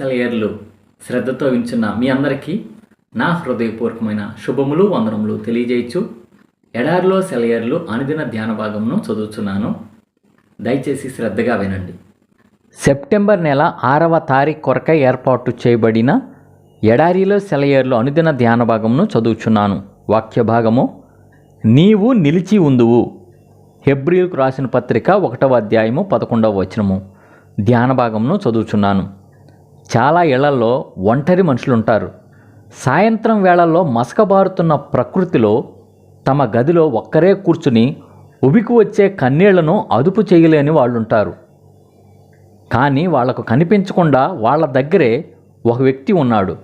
సెలయర్లు శ్రద్ధతో వించున్న మీ అందరికీ నా హృదయపూర్వకమైన శుభములు వందనములు తెలియజేయచ్చు. ఎడారిలో సెలయర్లు అనుదిన ధ్యాన భాగమును చదువుతున్నాను దయచేసి శ్రద్ధగా వినండి. సెప్టెంబర్ నెల ఆరవ తారీఖు కొరకై ఏర్పాటు చేయబడిన ఎడారిలో సెలయేర్లు అనుదిన ధ్యాన భాగమును చదువుచున్నాను. వాక్య భాగము నీవు నిలిచి ఉందువు. హెబ్రిల్కు రాసిన పత్రిక ఒకటవ అధ్యాయము పదకొండవ వచనము. ధ్యాన భాగమును చదువుచున్నాను. చాలా ఇళ్ళలో ఒంటరి మనుషులు ఉంటారు సాయంత్రం వేళల్లో మసకబారుతున్న ప్రకృతిలో తమ గదిలో ఒక్కరే కూర్చుని ఉబికి వచ్చే కన్నీళ్ళను అదుపు చేయలేని వాళ్ళుంటారు. కానీ వాళ్ళకు కనిపించకుండా వాళ్ళ దగ్గరే ఒక వ్యక్తి ఉన్నాడు.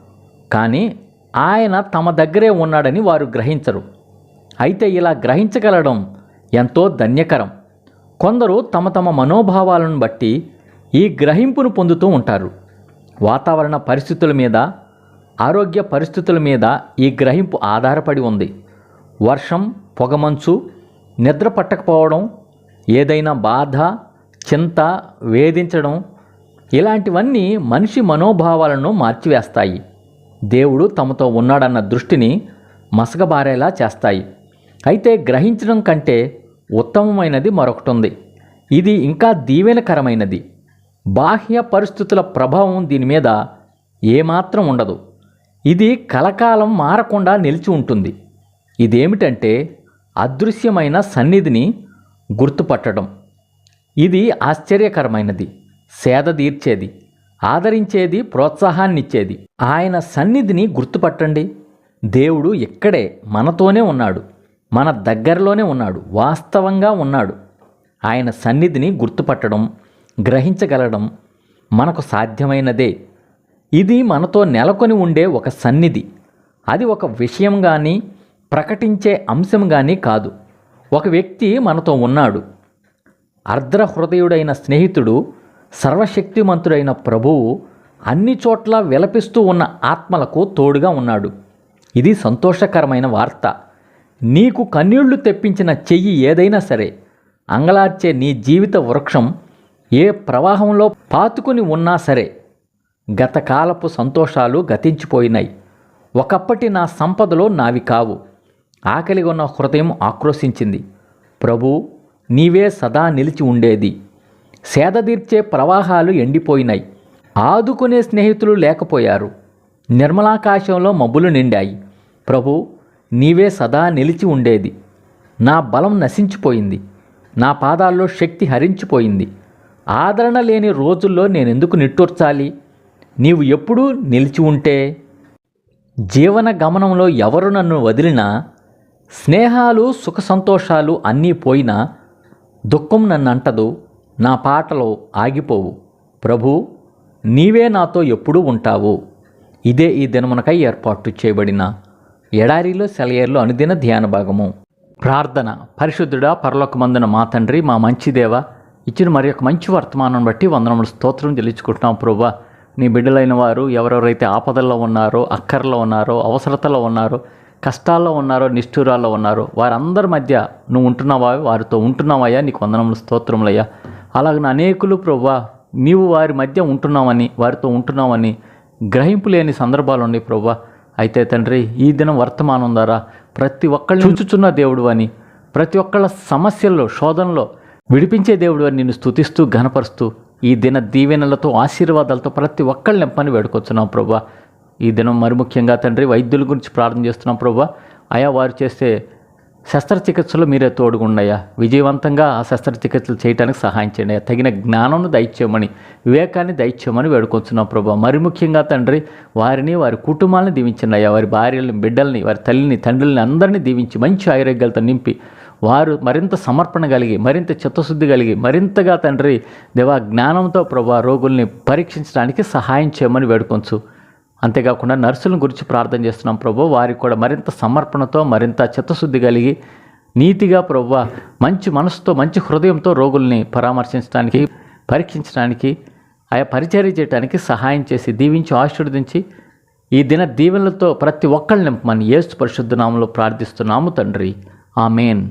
కానీ ఆయన తమ దగ్గరే ఉన్నాడని వారు గ్రహించరు. అయితే ఇలా గ్రహించగలడం ఎంతో ధన్యకరం. కొందరు తమ తమ మనోభావాలను బట్టి ఈ గ్రహింపును పొందుతూ ఉంటారు. వాతావరణ పరిస్థితుల మీద ఆరోగ్య పరిస్థితుల మీద ఈ గ్రహింపు ఆధారపడి ఉంది. వర్షం పొగమంచు నిద్ర పట్టకపోవడం ఏదైనా బాధ చింత వేధించడం ఇలాంటివన్నీ మనిషి మనోభావాలను మార్చివేస్తాయి. దేవుడు తమతో ఉన్నాడన్న దృష్టిని మసకబారేలా చేస్తాయి. అయితే గ్రహించడం కంటే ఉత్తమమైనది మరొకటి ఉంది. ఇది ఇంకా దీవెనకరమైనది. బాహ్య పరిస్థితుల ప్రభావం దీని మీద ఏమాత్రం ఉండదు. ఇది కలకాలం మారకుండా నిలిచి ఉంటుంది. ఇదేమిటంటే అదృశ్యమైన సన్నిధిని గుర్తుపట్టడం. ఇది ఆశ్చర్యకరమైనది. సేద తీర్చేది. ఆదరించేది ప్రోత్సాహాన్నిచ్చేది. ఆయన సన్నిధిని గుర్తుపట్టండి. దేవుడు ఇక్కడే మనతోనే ఉన్నాడు. మన దగ్గరలోనే ఉన్నాడు. వాస్తవంగా ఉన్నాడు. ఆయన సన్నిధిని గుర్తుపట్టడం గ్రహించగలడం మనకు సాధ్యమైనదే. ఇది మనతో నెలకొని ఉండే ఒక సన్నిధి. అది ఒక విషయం కానీ ప్రకటించే అంశం కానీ కాదు. ఒక వ్యక్తి మనతో ఉన్నాడు. అర్ధ హృదయుడైన స్నేహితుడు సర్వశక్తిమంతుడైన ప్రభువు అన్ని చోట్ల విలపిస్తూ ఉన్న ఆత్మలకు తోడుగా ఉన్నాడు. ఇది సంతోషకరమైన వార్త. నీకు కన్నీళ్ళు తెప్పించిన చెయ్యి ఏదైనా సరే అంగలార్చే నీ జీవిత వృక్షం ఏ ప్రవాహంలో పాతుకుని ఉన్నా సరే గతకాలపు సంతోషాలు గతించిపోయినాయి. ఒకప్పటి నా సంపదలో నావి కావు. ఆకలిగా ఉన్న హృదయం ఆక్రోశించింది. ప్రభు నీవే సదా నిలిచి ఉండేది. సేదదీర్చే ప్రవాహాలు ఎండిపోయినాయి. ఆదుకునే స్నేహితులు లేకపోయారు. నిర్మలాకాశంలో మబ్బులు నిండాయి. ప్రభు నీవే సదా నిలిచి ఉండేది. నా బలం నశించిపోయింది. నా పాదాల్లో శక్తి హరించిపోయింది. ఆదరణ లేని రోజుల్లో నేనెందుకు నిట్టూర్చాలి? నీవు ఎప్పుడూ నిలిచి ఉంటే జీవన గమనంలో ఎవరు నన్ను వదిలినా స్నేహాలు సుఖ సంతోషాలు అన్నీ పోయినా దుఃఖం నన్ను అంటదు నా పాటలో ఆగిపోవు. ప్రభు నీవే నాతో ఎప్పుడూ ఉంటావు. ఇదే ఈ దినమునకై ఏర్పాటు చేయబడిన ఎడారిలో సెలయేర్లో అనుదిన ధ్యాన భాగము. ప్రార్థన. పరిశుద్ధుడా పరలోకమందున మా తండ్రి మా మంచి దేవ ఇచ్చిన మరి యొక్క మంచి వర్తమానం బట్టి వందనములు స్తోత్రం చెల్లించుకుంటున్నాం ప్రభా. నీ బిడ్డలైన వారు ఎవరెవరైతే ఆపదల్లో ఉన్నారో అక్కర్లో ఉన్నారో అవసరతలో ఉన్నారో కష్టాల్లో ఉన్నారో నిష్ఠూరాల్లో ఉన్నారో వారందరి మధ్య నువ్వు ఉంటున్నావా? వారితో ఉంటున్నావయ్యా నీకు వందనములు స్తోత్రములయ్యా. అలాగే అనేకులు ప్రభా నీవు వారి మధ్య ఉంటున్నావని వారితో ఉంటున్నావని గ్రహింపు లేని సందర్భాలు ఉన్నాయి ప్రభా. అయితే తండ్రి ఈ దినం వర్తమానం ద్వారా ప్రతి ఒక్కళ్ళని చూచుచున్న దేవుడు అని ప్రతి ఒక్కళ్ళ సమస్యల్లో శోధనలో విడిపించే దేవుడు అని నిన్ను స్తుతిస్తూ ఘనపరుస్తూ ఈ దిన దీవెనలతో ఆశీర్వాదాలతో ప్రతి ఒక్కళ్ళు నింపని వేడుకొచ్చున్నాం ప్రభా. ఈ దినం మరి ముఖ్యంగా తండ్రి వైద్యుల గురించి ప్రార్థన చేస్తున్నాం ప్రభా. అయా వారు చేసే శస్త్రచికిత్సలు మీరే తోడుగుండయ్యా. విజయవంతంగా ఆ శస్త్రచికిత్సలు చేయడానికి సహాయం చేయండి. తగిన జ్ఞానంను దయచేయమని వివేకాన్ని దయచేయమని వేడుకొచ్చున్నాం ప్రభా. మరి ముఖ్యంగా తండ్రి వారిని వారి కుటుంబాలను దీవించండి అయ్యా. వారి భార్యలను బిడ్డల్ని వారి తల్లిని తండ్రుల్ని అందరినీ దీవించి మంచి ఆరోగ్యాలతో నింపి వారు మరింత సమర్పణ కలిగి మరింత చిత్తశుద్ధి కలిగి మరింతగా తండ్రి దేవా జ్ఞానంతో ప్రభా రోగుల్ని పరీక్షించడానికి సహాయం చేయమని వేడుకొంచు. అంతేకాకుండా నర్సుల గురించి ప్రార్థన చేస్తున్నాం ప్రభు వారికి కూడా మరింత సమర్పణతో మరింత చిత్తశుద్ధి కలిగి నీతిగా ప్రభు మంచి మనసుతో మంచి హృదయంతో రోగుల్ని పరామర్శించడానికి పరీక్షించడానికి ఆయా పరిచర్య చేయడానికి సహాయం చేసి దీవించి ఆశీర్వదించి ఈ దిన దీవెనలతో ప్రతి ఒక్కళ్ళని నింపమని ఏసు పరిశుద్ధ నామంలో ప్రార్థిస్తున్నాము తండ్రి. ఆమెన్.